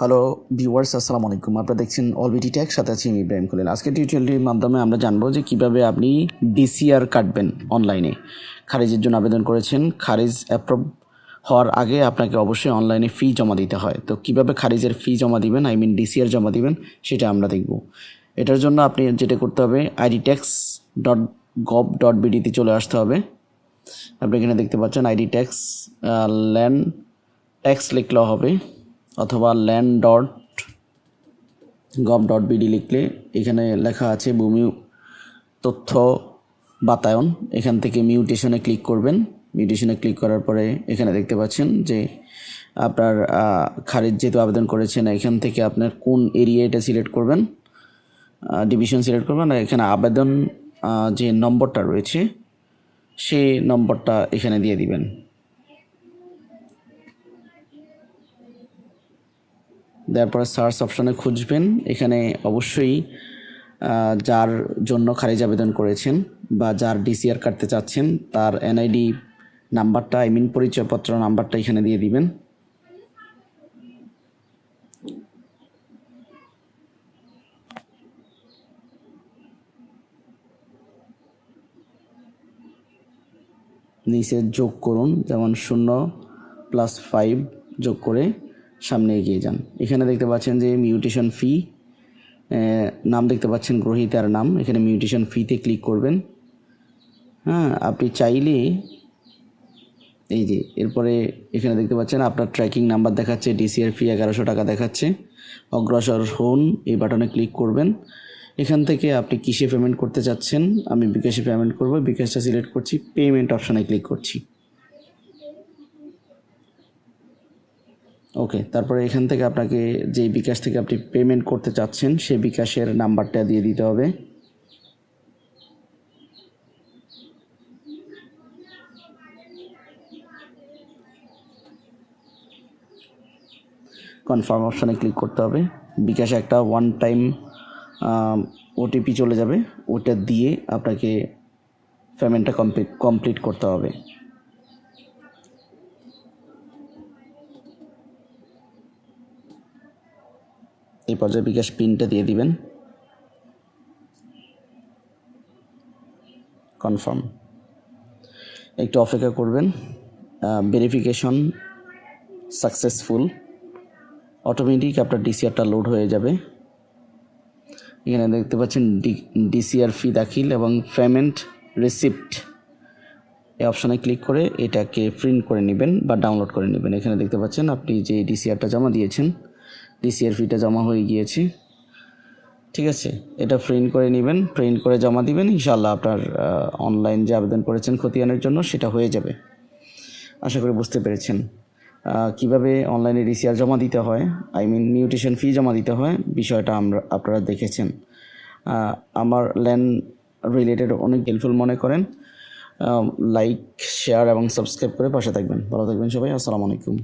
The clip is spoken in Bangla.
হ্যালো ভিউয়ার্স আসসালামু আলাইকুম। আপনারা দেখছেন অলবিটি ট্যাগ সাথে আছি আমি ইব্রাহিম খলিল আজকে টিউটোরিয়ালটির মাধ্যমে আমরা জানব যে কীভাবে আপনি ডিসিআর কাটবেন অনলাইনে খারিজের জন্য আবেদন করেছেন, খারিজ অ্যাপ্রুভ হওয়ার আগে আপনাকে অবশ্যই অনলাইনে ফি জমা দিতে হয়। তো কীভাবে খারিজের ফি জমা দিবেন আই মিন ডিসিআর জমা দিবেন, সেটা আমরা দেখব। এটার জন্য আপনি যেটা করতে হবে ID tax dot gov dot বিডিতে চলে আসতে হবে। আপনি এখানে দেখতে পাচ্ছেন আইডি ট্যাক্স ল্যান্ড ট্যাক্স লিখলেও হবে। অথবা land dot gov dot BD লিখলে এখানে লেখা আছে ভূমি তথ্য বাতায়ন। এখান থেকে মিউটেশনে ক্লিক করবেন। মিউটেশনে ক্লিক করার পরে এখানে দেখতে পাচ্ছেন যে আপনার খারিজ যেহেতু আবেদন করেছেন, এখান থেকে আপনার কোন এরিয়া এটা সিলেক্ট করবেন ডিভিশন সিলেক্ট করবেন আর এখানে আবেদন যে নম্বরটা রয়েছে সেই নম্বরটা এখানে দিয়ে দিবেন। দেওয়ার পরে সার্চ অপশনে খুঁজবেন। এখানে অবশ্যই যার জন্য খারিজ আবেদন করেছেন বা যার ডিসিআর কাটতে চাচ্ছেন, তার এনআইডি নাম্বারটা, আই মিন পরিচয়পত্র নাম্বারটা এখানে দিয়ে দিবেন। নিচে যোগ করুন, যেমন শূন্য প্লাস ফাইভ যোগ করে সামনে এগিয়ে যান। এখানে দেখতে পাচ্ছেন যে মিউটেশন ফি নাম দেখতে পাচ্ছেন গ্রহীতার নাম। এখানে মিউটেশন ফিতে ক্লিক করবেন। হ্যাঁ আপনি চাইলে এই যে, এরপরে এখানে দেখতে পাচ্ছেন আপনার ট্র্যাকিং নাম্বার দেখাচ্ছে ডিসিআর ফি এগারোশো টাকা দেখাচ্ছে। অগ্রসর হন, এই বাটনে ক্লিক করবেন। এখান থেকে আপনি কিসে পেমেন্ট করতে চাচ্ছেন? আমি বিকাশে পেমেন্ট করব, বিকাশটা সিলেক্ট করছি পেমেন্ট অপশানে ক্লিক করছি। ওকে, তারপরে এখান থেকে আপনাকে যে বিকাশ থেকে আপনি পেমেন্ট করতে চাচ্ছেন, সেই বিকাশের নাম্বারটা দিয়ে দিতে হবে। কনফার্ম অপশানে ক্লিক করতে হবে। বিকাশে একটা ওয়ান টাইম ওটিপি চলে যাবে। ওটা দিয়ে আপনাকে পেমেন্টটা কমপ্লিট কমপ্লিট করতে হবে। এই পর্যায়ে বিকাশ পিনটা দিয়ে দিবেন। কনফার্ম। একটু অপেক্ষা করবেন। ভেরিফিকেশন সাকসেসফুল অটোমেটিক আপনার ডিসিআরটা লোড হয়ে যাবে। এখানে দেখতে পাচ্ছেন ডিসিআর ফি দাখিল এবং পেমেন্ট রিসিপ্ট এই অপশানে ক্লিক করে এটাকে প্রিন্ট করে নেবেন বা ডাউনলোড করে নেবেন। এখানে দেখতে পাচ্ছেন আপনি যে ডিসিআরটা জমা দিয়েছেন ডিসিআর ফিটা জমা হয়ে গিয়েছে। ঠিক আছে? এটা প্রিন্ট করে নেবেন প্রিন্ট করে জমা দিবেন। ইনশাআল্লাহ আপনার অনলাইন যে আবেদন করেছেন খতিয়ানের জন্য সেটা হয়ে যাবে। আশা করি বুঝতে পেরেছেন। কীভাবে অনলাইনে ডিসিআর জমা দিতে হয়? আই মিন মিউটেশন ফি জমা দিতে হয়। বিষয়টা আমরা, আপনারা দেখেছেন। আমার ল্যান্ড রিলেটেড অনেক হেল্পফুল মনে করেন। লাইক শেয়ার এবং সাবস্ক্রাইব করে পাশে থাকবেন। ভালো থাকবেন সবাই। আসসালামু আলাইকুম।